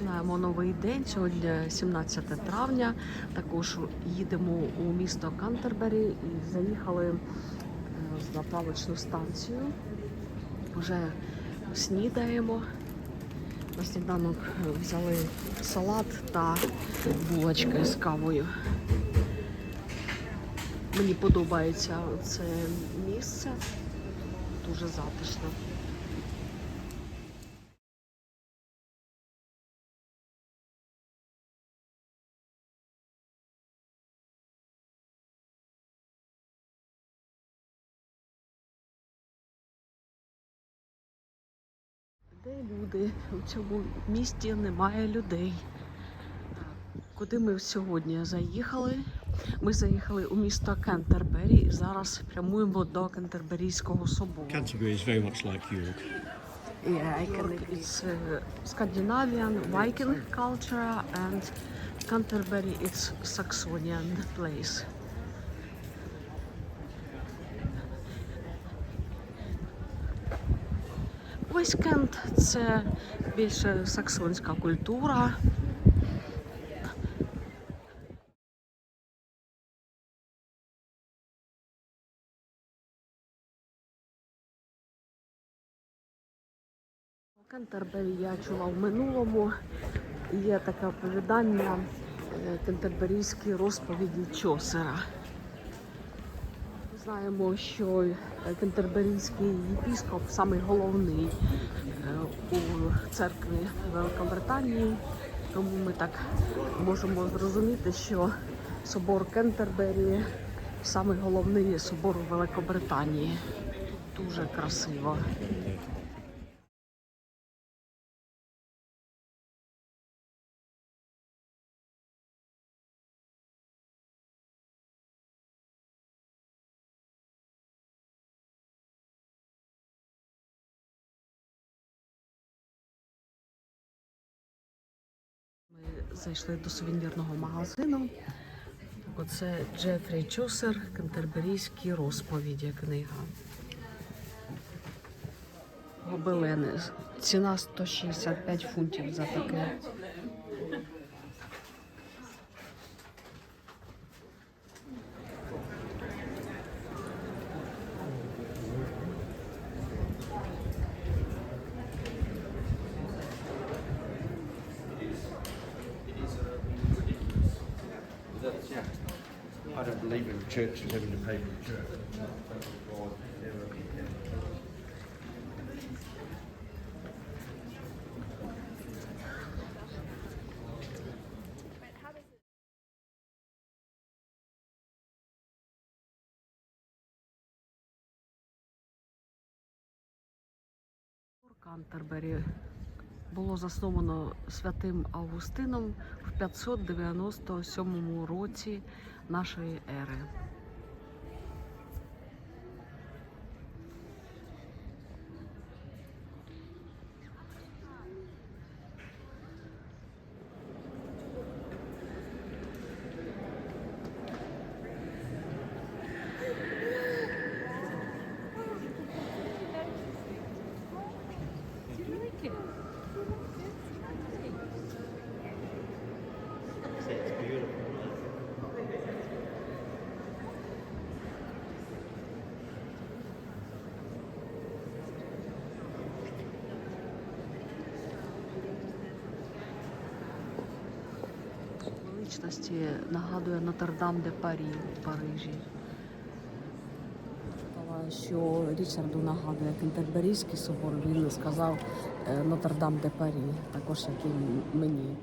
Починаємо новий день. Сьогодні 17 травня. Також їдемо у місто Кантербері і заїхали е, в заправочну станцію. Вже снідаємо. На сніданок взяли салат та булочки з кавою. Мені подобається це місце. Дуже затишно. Де люди? У цьому місті немає людей. Куди ми сьогодні заїхали? Ми заїхали у місто Кентербері і зараз прямуємо до Кентерберійського собору. Canterbury is very much like York. Yeah, I can, it's uh, Scandinavian Viking culture and Canterbury it's Saxonian place. Весь це більше саксонська культура. Кентербері я чула в минулому. Є таке оповідання е, кентерберійські розповіді Чосера. Знаємо, що е, кентерберійський єпіскоп самий головний е, у церкві Великобританії. Тому ми так можемо зрозуміти, що собор Кентербері самий головний собор Великобританії. Дуже красиво. Зайшли до сувенірного магазину. Оце Джефрі Чосер, Кентерберійські розповіді книга. Гобелени. Ціна 165 фунтів за таке. Yeah. I don't believe in churches having to pay for the church. Canterbury було засновано святим Августином в 597 році нашої ери. Величності нагадує Нотр-Дам де Парі в Парижі. Що Річарду нагадує Кентерберійський собор, він сказав е, Нотр-Дам де Парі, також як і мені.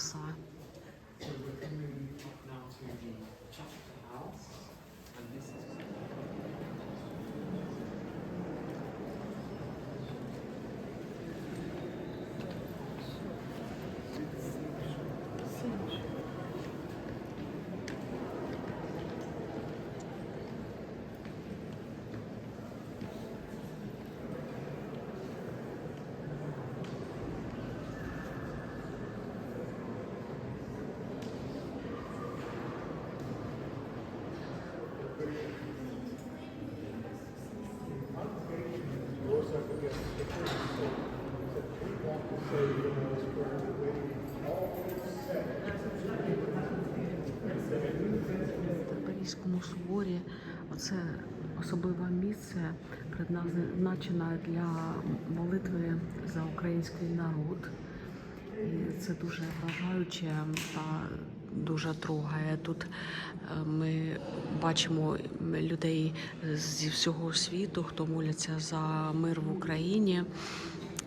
краса. Предназначене для молитви за український народ. І це дуже вражаюче та дуже трогає. Тут е, ми бачимо людей зі всього світу, хто моляться за мир в Україні.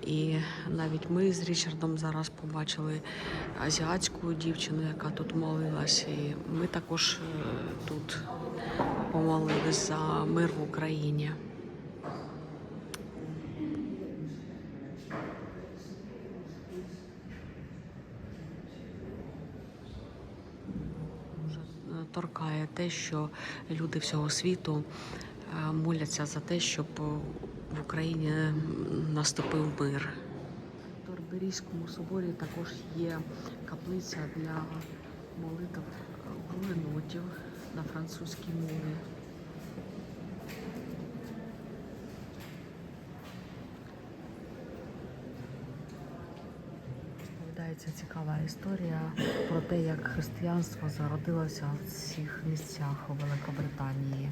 І навіть ми з Річардом зараз побачили азіатську дівчину, яка тут молилась. І ми також е, тут помолились за мир в Україні. Дуже е, те, що люди всього світу е, моляться за те, щоб е, в Україні наступив мир. В Торберійському соборі також є каплиця для молитв е, гуленотів на французькій мові. Розповідається цікава історія про те, як християнство зародилося в цих місцях у Великобританії.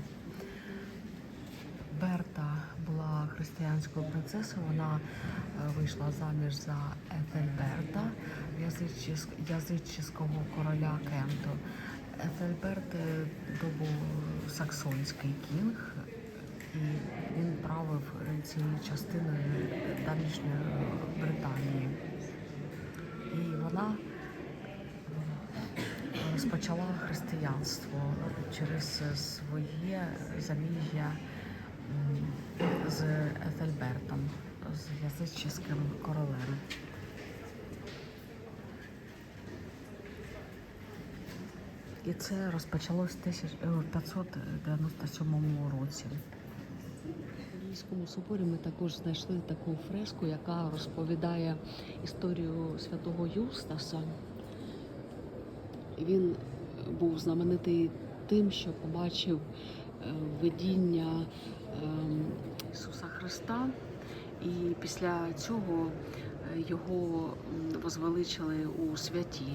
Берта була християнською принцесою. Вона е, вийшла заміж за Ефельберта, язичського короля Кенту. Ефельберт е, то був саксонський кінг, і він правив цією частиною давнішньої Британії. Вона розпочала християнство через своє заміжжя з Ефельбертом, з язичським королем. І це розпочалось в 1597 році. В соборі ми також знайшли таку фреску, яка розповідає історію святого Юстаса. Він був знаменитий тим, що побачив е, видіння ем, Ісуса Христа, і після цього е, його возвеличили у святі.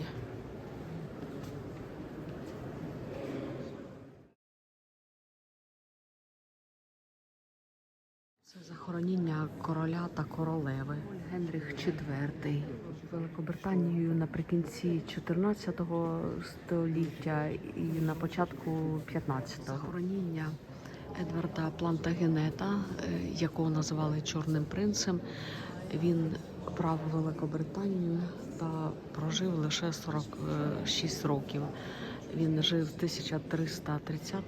Це захороніння короля та королеви. Генріх IV Великобританією наприкінці 14 століття і на початку 15-го. Захороніння Едварда Плантагенета, е, якого називали Чорним принцем. Він правив Великобританію та прожив лише 46 років. Він жив з 1330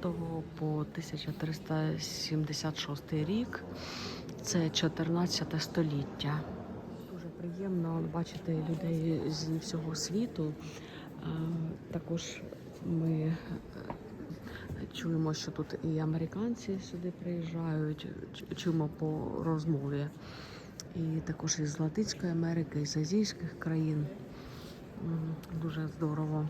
по 1376 рік. Це 14 століття. Дуже приємно бачити людей зі всього світу. Е, Також ми е, чуємо, що тут і американці сюди приїжджають, чуємо по розмові. І також із Латинської Америки, із азійських країн. Дуже здорово.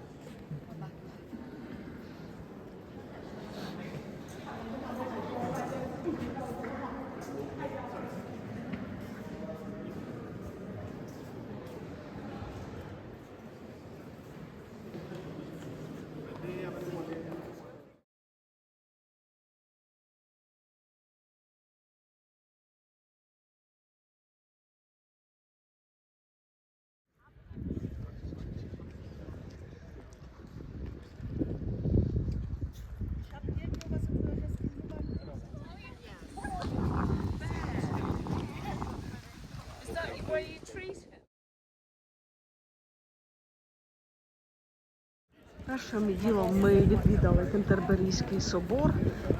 Першим ділом ми відвідали Кентерберійський собор.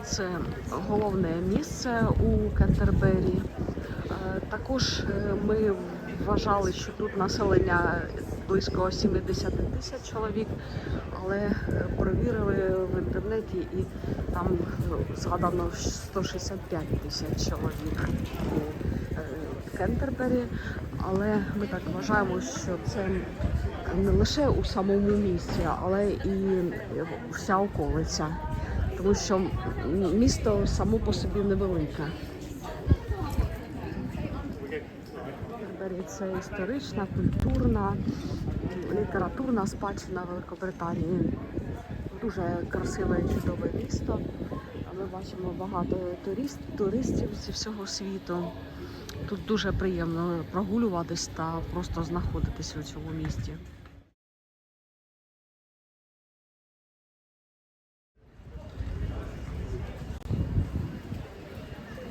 Це головне місце у Кентербері. Е, Також е, ми вважали, що тут населення близько 70 тисяч чоловік, але е, перевірили в інтернеті і там е, згадано 165 тисяч чоловік у Кентербері. Але ми так вважаємо, що це не лише у самому місті, але і вся околиця. Тому що місто само по собі невелике. Це історична, культурна, літературна спадщина Великобританії. Дуже красиве і чудове місто. Ми бачимо багато турист, туристів зі всього світу. Тут дуже приємно прогулюватись та просто знаходитись у цьому місті.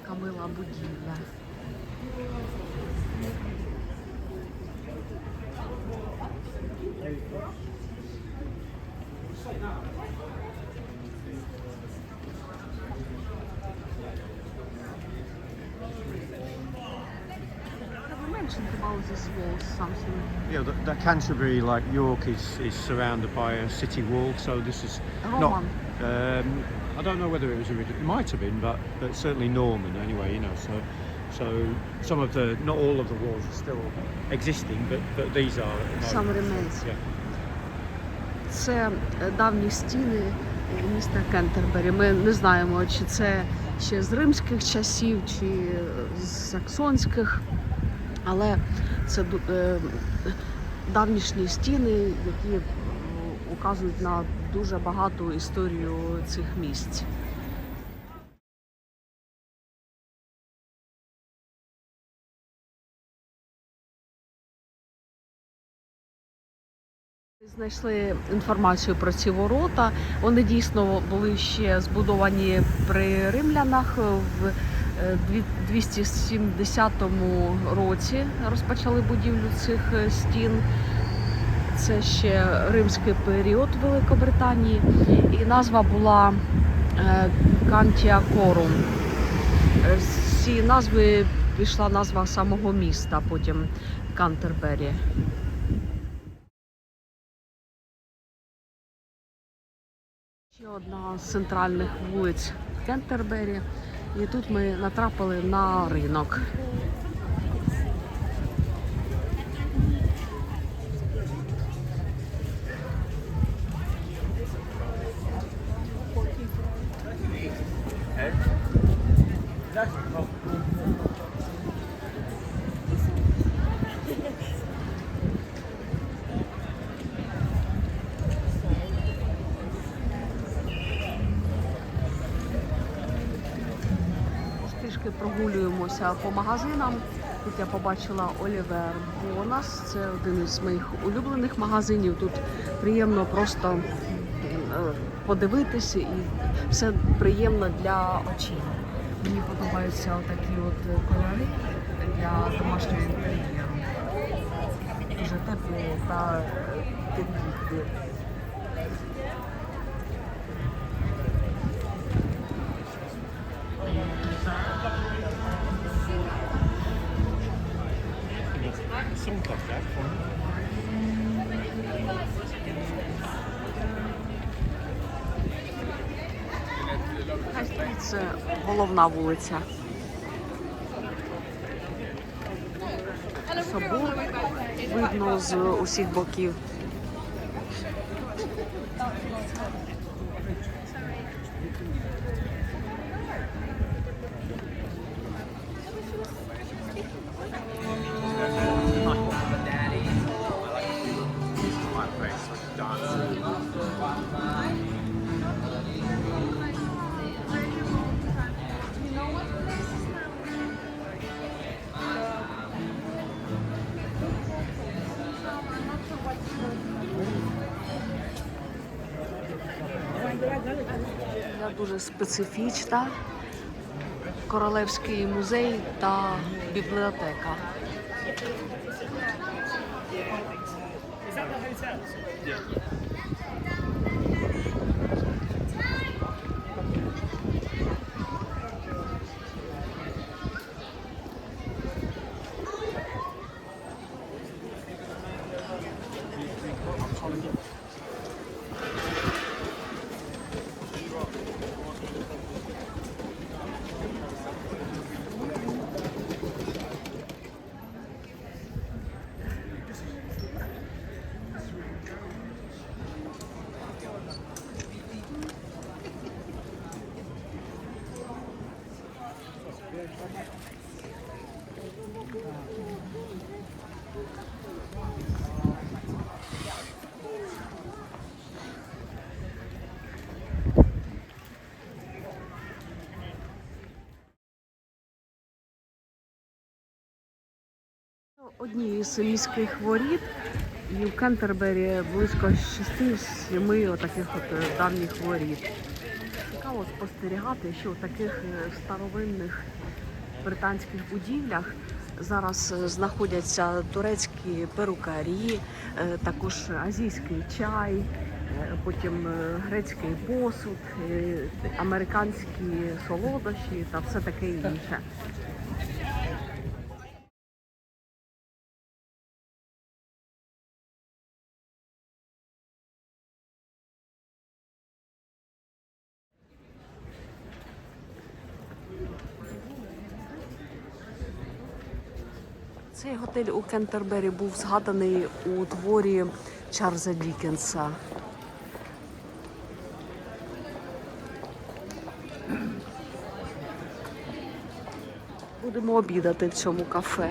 Камила будівля. Have you mentioned about this something? Yeah, the, the Canterbury, like York, is, is surrounded by a city wall. So this is Roman. not. Um, I don't know whether it was original. It might have been, but but certainly Norman anyway. You know, so so some of the not all of the walls are still existing, but but these are. the Some remains. Yeah. Це е, давні стіни міста Кентербері. Ми не знаємо, чи це ще з римських часів, чи з саксонських, але це е, давнішні стіни, які е, указують на дуже багату історію цих місць. Знайшли інформацію про ці ворота. Вони дійсно були ще збудовані при римлянах в 270 році. Розпочали будівлю цих е, стін. Це ще римський період Великобританії, і назва була е, Кантіакорум. Е, З цієї назви пішла назва самого міста, потім Кантербері. Ще одна з центральних вулиць Кентербері. І тут ми натрапили на ринок. Прогулюємося по магазинам. Тут я побачила Олівер Бонас. Це один із моїх улюблених магазинів. Тут приємно просто е, подивитися і все приємно для очей. Мені подобаються такі от кольори для домашнього інтер'єру. Дуже теплі та головна вулиця. Собор видно з усіх боків. Дуже специфічна. Королевський музей та бібліотека. Одні з міських воріт, і в Кентербері близько 6-7 отаких от е, давніх воріт. Цікаво спостерігати, що в таких е, старовинних британських будівлях зараз е, знаходяться турецькі перукарі, також азійський чай, потім грецький посуд, американські солодощі та все таке інше. Цей готель у Кентербері був згаданий у творі Чарльза Дікенса. Будемо обідати в цьому кафе.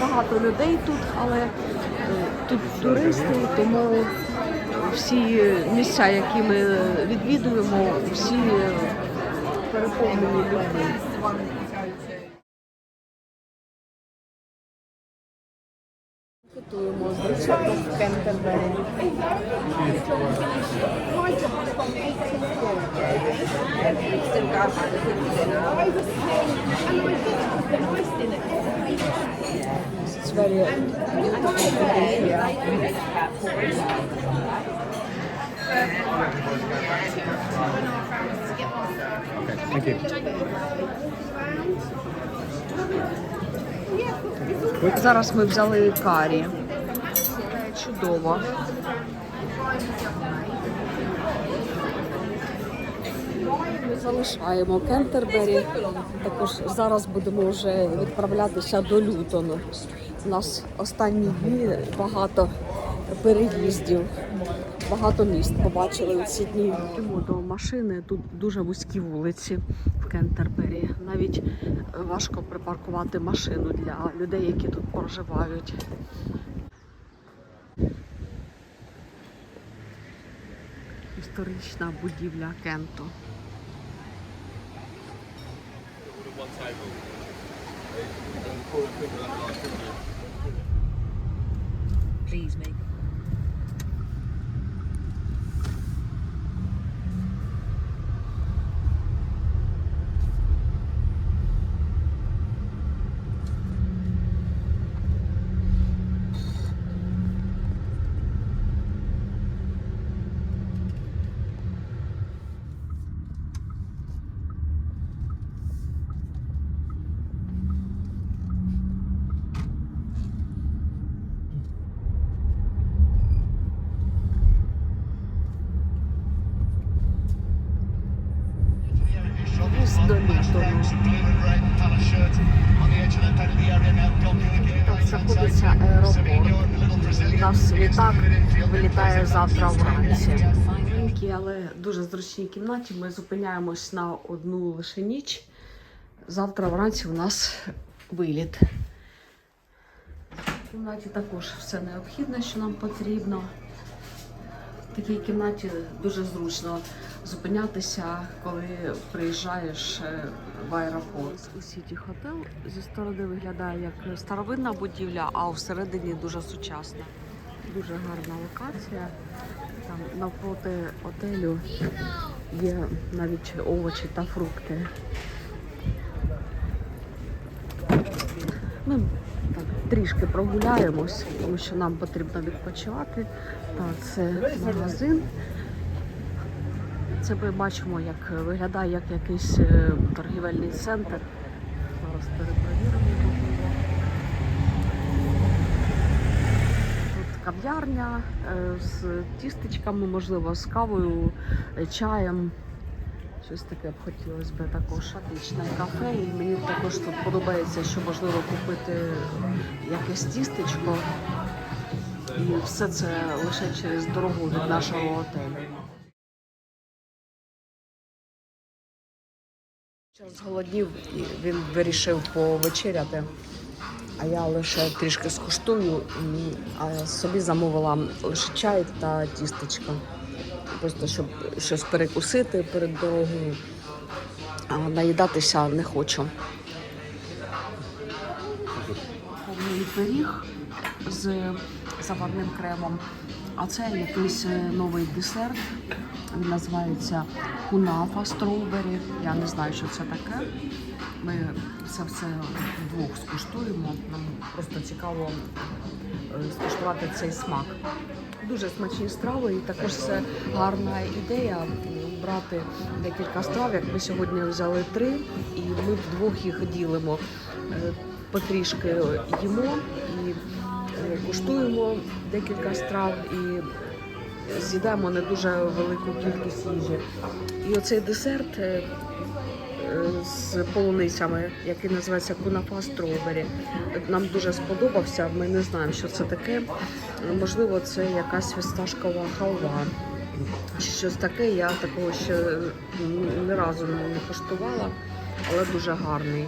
Багато людей тут, але е, тут туристи, тому всі місця, які ми відвідуємо, всі переповнені людьми. Готуємо звичайно в Кентербері. You. Зараз ми взяли карі. Чудово. Ми залишаємо Кентербері. Також зараз будемо вже відправлятися до Лютону. У нас останні дні багато переїздів, багато міст побачили у ці дні. Йдемо до машини. Тут дуже вузькі вулиці в Кентербері. Навіть важко припаркувати машину для людей, які тут проживають. Історична будівля Кенту. Please fees maybe. Знаходиться аеропорт. У нас літак вилітає завтра вранці. Маленькій, але дуже зручній кімнаті. Ми зупиняємось на одну лише ніч. Завтра вранці у нас виліт. В кімнаті також все необхідне, що нам потрібно. В такій кімнаті дуже зручно зупинятися, коли приїжджаєш е, в аеропорт. У Сіті Хотел зі сторони виглядає як старовинна будівля, а всередині дуже сучасна. Дуже гарна локація. Там навпроти отелю є навіть овочі та фрукти. Ми так трішки прогуляємось, тому що нам потрібно відпочивати. Так, це магазин. Це ми бачимо, як виглядає як якийсь е, торгівельний центр. Зараз перепровіримо. Тут кав'ярня е, з тістечками, можливо, з кавою, чаєм. Щось таке б хотілося б також атичне кафе. І мені також тут подобається, що можливо купити якесь тістечко. І все це лише через дорогу від нашого готелю. Час зголоднів і він вирішив повечеряти. А я лише трішки скуштую, а собі замовила лише чай та тістечко. Просто щоб щось перекусити перед дорогою. а наїдатися не хочу. Повний пиріг з заварним кремом. А це якийсь е, новий десерт. Він називається кунафа строубері. Я не знаю, що це таке. Ми це все вдвох скуштуємо. Нам просто цікаво е, скуштувати цей смак. Дуже смачні страви, і також це гарна ідея брати декілька страв. Як ми сьогодні взяли три, і ми вдвох їх ділимо. Е, Потрішки їмо куштуємо декілька страв і з'їдаємо не дуже велику кількість їжі. І оцей десерт е, з полуницями, який називається кунафа стробері, нам дуже сподобався. Ми не знаємо, що це таке. Можливо, це якась фісташкова халва. Чи щось таке, я такого ще ні разу не куштувала, але дуже гарний.